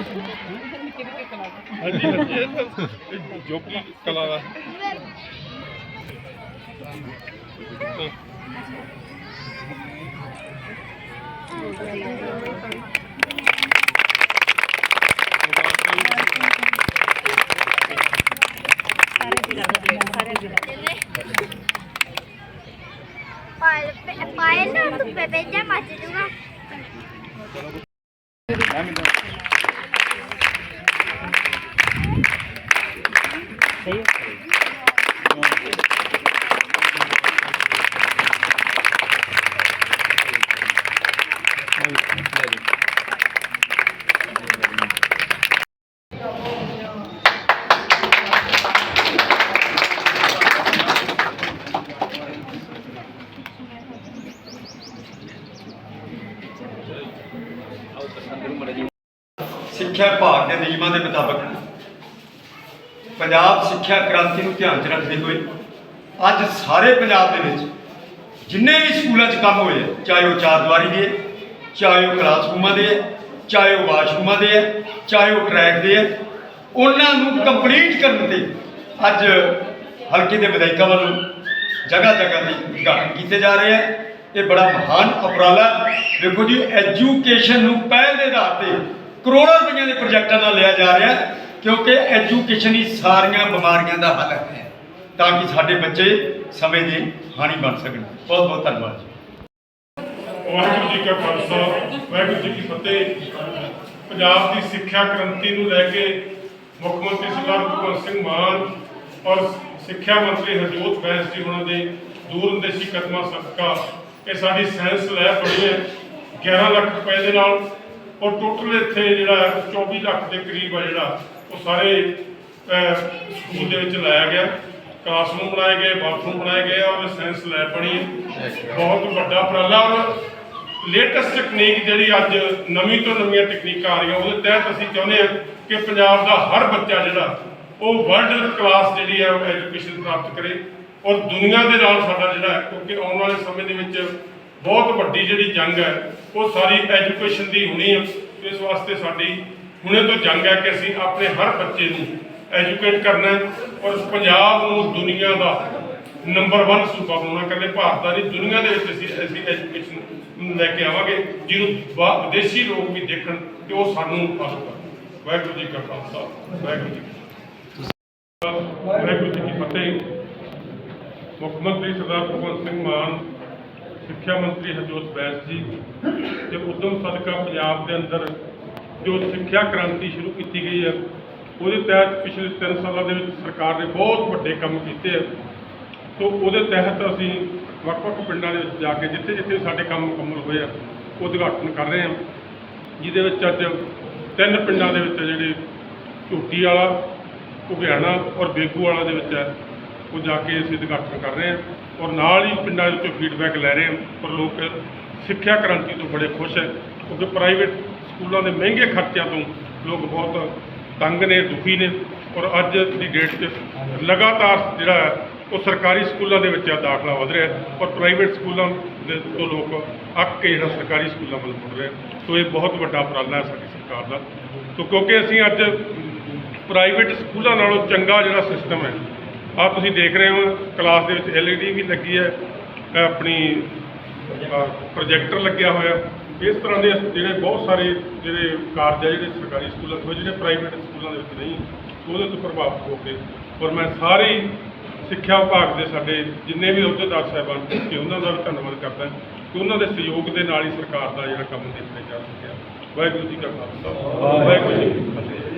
ਹਾਂਜੀ ਹਾਂਜੀ ਇਹ ਤਾਂ ਇਹ ਜੋਗੀ ਕਲਾ ਦਾ ਪਾਇਲ ਪਾਇਲ ਨਾ ਤੂੰ ਬੇਬੇ ਜਾ ਮੱਚ ਜੂਗਾ ਸਿੱਖਿਆ ਵਿਭਾਗ ਦੇ ਨਿਯਮਾਂ ਦੇ ਮੁਤਾਬਕ ਪੰਜਾਬ ਸਿੱਖਿਆ ਕ੍ਰਾਂਤੀ ਨੂੰ ਧਿਆਨ 'ਚ ਰੱਖਦੇ ਹੋਏ ਅੱਜ ਸਾਰੇ ਪੰਜਾਬ ਦੇ ਵਿੱਚ ਜਿੰਨੇ ਵੀ ਸਕੂਲਾਂ 'ਚ ਕੰਮ ਹੋਏ ਚਾਹੇ ਉਹ ਚਾਰ ਦੁਆਰੀ ਦੇ ਚਾਹੇ ਉਹ ਕਲਾਸਰੂਮਾਂ ਦੇ ਹੈ, ਚਾਹੇ ਉਹ ਵਾਸ਼ਰੂਮਾਂ ਦੇ ਹੈ, ਚਾਹੇ ਉਹ ਟਰੈਕ ਦੇ ਹੈ, ਉਹਨਾਂ ਨੂੰ ਕੰਪਲੀਟ ਕਰਨ ਤੇ ਅੱਜ ਹਲਕੇ ਦੇ ਵਿਧਾਇਕਾਂ ਵੱਲੋਂ ਜਗ੍ਹਾ ਜਗ੍ਹਾ ਤੇ ਉਦਘਾਟਨ ਕੀਤੇ ਜਾ ਰਹੇ ਆ ਇਹ ਬੜਾ ਮਹਾਨ ਉਪਰਾਲਾ ਹੈ। ਦੇਖੋ ਜੀ ਐਜੂਕੇਸ਼ਨ ਨੂੰ ਪਹਿਲ ਦੇ ਆਧਾਰ ਤੇ ਕਰੋੜਾਂ ਰੁਪਈਆਂ ਦੇ ਪ੍ਰੋਜੈਕਟਾਂ ਨਾਲ ਲਿਆ ਜਾ ਰਿਹਾ ਕਿਉਂਕਿ ਐਜੂਕੇਸ਼ਨ ਹੀ ਸਾਰੀਆਂ ਬਿਮਾਰੀਆਂ ਦਾ ਹੱਲ ਹੈ ਤਾਂ ਕਿ ਸਾਡੇ ਬੱਚੇ ਸਮੇਂ ਦੇ ਹਾਨੀ ਬਣ ਸਕਣ। ਬਹੁਤ ਬਹੁਤ ਧੰਨਵਾਦ ਜੀ। ਵਾਹਿਗੁਰੂ ਜੀ ਕਾ ਖਾਲਸਾ, ਵਾਹਿਗੁਰੂ ਜੀ ਕੀ ਫਤਿਹ। ਪੰਜਾਬ ਦੀ ਸਿੱਖਿਆ ਕ੍ਰਾਂਤੀ ਨੂੰ ਲੈ ਕੇ ਮੁੱਖ ਮੰਤਰੀ ਸਰਦਾਰ ਭਗਵੰਤ ਸਿੰਘ ਮਾਨ ਔਰ ਸਿੱਖਿਆ ਮੰਤਰੀ ਹਰਜੋਤ ਬੈਂਸ ਜੀ ਉਹਨਾਂ ਦੇ ਦੂਰਅੰਦੇਸ਼ੀ ਕਦਮਾਂ ਸਦਕਾ ਇਹ ਸਾਡੀ ਸਾਇੰਸ ਲੈਬ ਬਣੀ ਹੈ 11 ਲੱਖ ਰੁਪਏ ਦੇ ਨਾਲ ਔਰ ਟੋਟਲ ਇੱਥੇ ਜਿਹੜਾ ਹੈ 24 ਲੱਖ ਦੇ ਕਰੀਬ ਆ ਜਿਹੜਾ ਉਹ ਸਾਰੇ ਸਕੂਲ ਦੇ ਵਿੱਚ ਲਾਇਆ ਗਿਆ। ਕਲਾਸਰੂਮ ਬਣਾਏ ਗਏ ਬਾਥਰੂਮ ਬਣਾਏ ਗਏ ਔਰ ਸਾਇੰਸ ਲੈਬ ਬਣੀ ਹੈ। ਬਹੁਤ ਵੱਡਾ ਉਪਰਾਲਾ ਔਰ ਲੇਟੈਸਟ ਟੈਕਨੀਕ ਜਿਹੜੀ ਅੱਜ ਨਵੀਂ ਤੋਂ ਨਵੀਆਂ ਟੈਕਨੀਕਾਂ ਆ ਰਹੀਆਂ, ਉਹਦੇ ਤਹਿਤ ਅਸੀਂ ਚਾਹੁੰਦੇ ਹਾਂ ਕਿ ਪੰਜਾਬ ਦਾ ਹਰ ਬੱਚਾ ਜਿਹੜਾ, ਉਹ ਵਰਲਡ ਕਲਾਸ ਜਿਹੜੀ ਹੈ ਉਹ ਐਜੂਕੇਸ਼ਨ ਪ੍ਰਾਪਤ ਕਰੇ। ਔਰ ਦੁਨੀਆ ਦੇ ਨਾਲ ਸਾਡਾ ਜਿਹੜਾ ਕਿਉਂਕਿ ਆਉਣ ਵਾਲੇ ਸਮੇਂ ਦੇ ਵਿੱਚ ਬਹੁਤ ਵੱਡੀ ਜਿਹੜੀ ਜੰਗ ਹੈ, ਉਹ ਸਾਰੀ ਐਜੂਕੇਸ਼ਨ ਦੀ ਹੋਣੀ ਹੈ। ਇਸ ਵਾਸਤੇ ਸਾਡੀ ਹੁਣੇ ਤੋਂ ਜੰਗ ਹੈ ਕਿ ਅਸੀਂ ਆਪਣੇ ਹਰ ਬੱਚੇ ਨੂੰ ਐਜੂਕੇਟ ਕਰਨਾ ਔਰ ਪੰਜਾਬ ਨੂੰ ਦੁਨੀਆ ਦਾ ਨੰਬਰ 1 ਸੂਬਾ ਬਣਾਉਣਾ ਇਕੱਲੇ ਭਾਰਤ ਦਾ ਨਹੀਂ, ਦੁਨੀਆ ਦੇ ਵਿੱਚ ਅਸੀਂ ਅਸੀਂ ਐਜੂਕੇਸ਼ਨ ਲੈ ਕੇ ਆਵਾਂਗੇ, ਜਿਹਨੂੰ ਬਾ- ਵਿਦੇਸ਼ੀ ਲੋਕ ਵੀ ਦੇਖਣ ਤੇ ਉਹ ਸਾਨੂੰ ਫਾਲੋ ਕਰਨ ਵਾਹਿਗੁਰੂ ਜੀ ਕਾ ਖਾਲਸਾ, ਵਾਹਿਗੁਰੂ ਜੀ ਵਾਹਿਗੁਰੂ ਜੀ ਕੀ ਫਤਿਹ। ਮੁੱਖ ਮੰਤਰੀ ਸਰਦਾਰ ਭਗਵੰਤ ਸਿੰਘ ਮਾਨ, ਸਿੱਖਿਆ ਮੰਤਰੀ ਹਰਜੋਤ ਬੈਂਸ ਜੀ ਤੇ ਉਦਮ ਸਦਕਾ ਪੰਜਾਬ ਦੇ ਅੰਦਰ ਜੋ ਸਿੱਖਿਆ ਕ੍ਰਾਂਤੀ ਸ਼ੁਰੂ ਕੀਤੀ ਗਈ ਹੈ, ਉਹਦੇ ਤਹਿਤ ਪਿਛਲੇ 3 ਸਾਲਾਂ ਦੇ ਵਿੱਚ ਸਰਕਾਰ ਨੇ ਬਹੁਤ ਵੱਡੇ ਕੰਮ ਕੀਤੇ ਆ। ਸੋ ਉਹਦੇ ਤਹਿਤ ਅਸੀਂ ਵੱਖ-ਵੱਖ ਪਿੰਡਾਂ ਦੇ ਵਿੱਚ ਜਾ ਕੇ ਜਿੱਥੇ-ਜਿੱਥੇ ਸਾਡੇ ਕੰਮ ਮੁਕੰਮਲ ਹੋਏ ਆ ਉਹ ਉਦਘਾਟਨ ਕਰ ਰਹੇ ਹਾਂ। ਜਿਹਦੇ ਵਿੱਚ ਅੱਜ ਤਿੰਨ ਪਿੰਡਾਂ ਦੇ ਵਿੱਚ ਜਿਹੜੇ ਝੂਟੀ ਵਾਲਾ, ਘੁਗਿਆਣਾ ਔਰ ਬੇਗੂ ਵਾਲਾ ਦੇ ਵਿੱਚ ਹੈ ਉਹ ਜਾ ਕੇ ਅਸੀਂ ਉਦਘਾਟਨ ਕਰ ਰਹੇ ਹਾਂ। ਔਰ ਨਾਲ ਹੀ ਪਿੰਡਾਂ ਦੇ ਵਿੱਚੋਂ ਫੀਡਬੈਕ ਲੈ ਰਹੇ ਹਾਂ। ਪਰ ਲੋਕ ਸਿੱਖਿਆ ਕ੍ਰਾਂਤੀ ਤੋਂ ਬੜੇ ਖੁਸ਼ ਹੈ, ਕਿਉਂਕਿ ਪ੍ਰਾਈਵੇਟ ਸਕੂਲਾਂ ਦੇ ਮਹਿੰਗੇ ਖਰਚਿਆਂ ਤੋਂ ਲੋਕ ਬਹੁਤ ਤੰਗ ਨੇ, ਦੁਖੀ ਨੇ ਔਰ ਅੱਜ ਦੀ ਡੇਟ 'ਚ ਲਗਾਤਾਰ ਜਿਹੜਾ ਉਹ ਸਰਕਾਰੀ ਸਕੂਲਾਂ ਦੇ ਵਿੱਚ ਦਾਖਲਾ ਵਧ ਰਿਹਾ ਔਰ ਪ੍ਰਾਈਵੇਟ ਸਕੂਲਾਂ ਦੇ ਤੋਂ ਲੋਕ ਅੱਕ ਕੇ ਜਿਹੜਾ ਸਰਕਾਰੀ ਸਕੂਲਾਂ ਵੱਲ ਮੁੜ ਰਹੇ ਸੋ ਇਹ ਬਹੁਤ ਵੱਡਾ ਉਪਰਾਲਾ ਹੈ ਸਾਡੀ ਸਰਕਾਰ ਦਾ। ਸੋ ਕਿਉਂਕਿ ਅਸੀਂ ਅੱਜ ਪ੍ਰਾਈਵੇਟ ਸਕੂਲਾਂ ਨਾਲੋਂ ਚੰਗਾ ਜਿਹੜਾ ਸਿਸਟਮ ਹੈ ਆ ਤੁਸੀਂ ਦੇਖ ਰਹੇ ਹੋ, ਕਲਾਸ ਦੇ ਵਿੱਚ ਐਲਈਡੀ ਵੀ ਲੱਗੀ ਹੈ ਆਪਣੀ ਪ੍ਰੋਜੈਕਟਰ ਲੱਗਿਆ ਹੋਇਆ। ਇਸ ਤਰ੍ਹਾਂ ਦੇ ਜਿਹੜੇ ਬਹੁਤ ਸਾਰੇ ਜਿਹੜੇ ਕਾਰਜ ਆ, ਜਿਹੜੇ ਸਰਕਾਰੀ ਸਕੂਲਾਂ ਤੋਂ, ਜਿਹੜੇ ਪ੍ਰਾਈਵੇਟ ਸਕੂਲਾਂ ਦੇ ਵਿੱਚ ਨਹੀਂ, ਉਹਦੇ ਤੋਂ ਪ੍ਰਭਾਵਿਤ ਹੋ ਕੇ ਔਰ ਮੈਂ ਸਾਰੇ ਸਿੱਖਿਆ ਵਿਭਾਗ ਦੇ ਸਾਡੇ ਜਿੰਨੇ ਵੀ ਅਹੁਦੇਦਾਰ ਸਾਹਿਬਾਨ ਕਿ ਉਹਨਾਂ ਦਾ ਵੀ ਧੰਨਵਾਦ ਕਰਦਾ ਕਿ ਉਹਨਾਂ ਦੇ ਸਹਿਯੋਗ ਦੇ ਨਾਲ ਹੀ ਸਰਕਾਰ ਦਾ ਜਿਹੜਾ ਕੰਮ ਦੇਖਿਆ ਜਾ ਸਕਿਆ। ਵਾਹਿਗੁਰੂ ਜੀ ਕਾ ਖਾਲਸਾ। ਵਾਹਿਗੁਰੂ ਜੀ ਕੀ ਫਤਿਹ।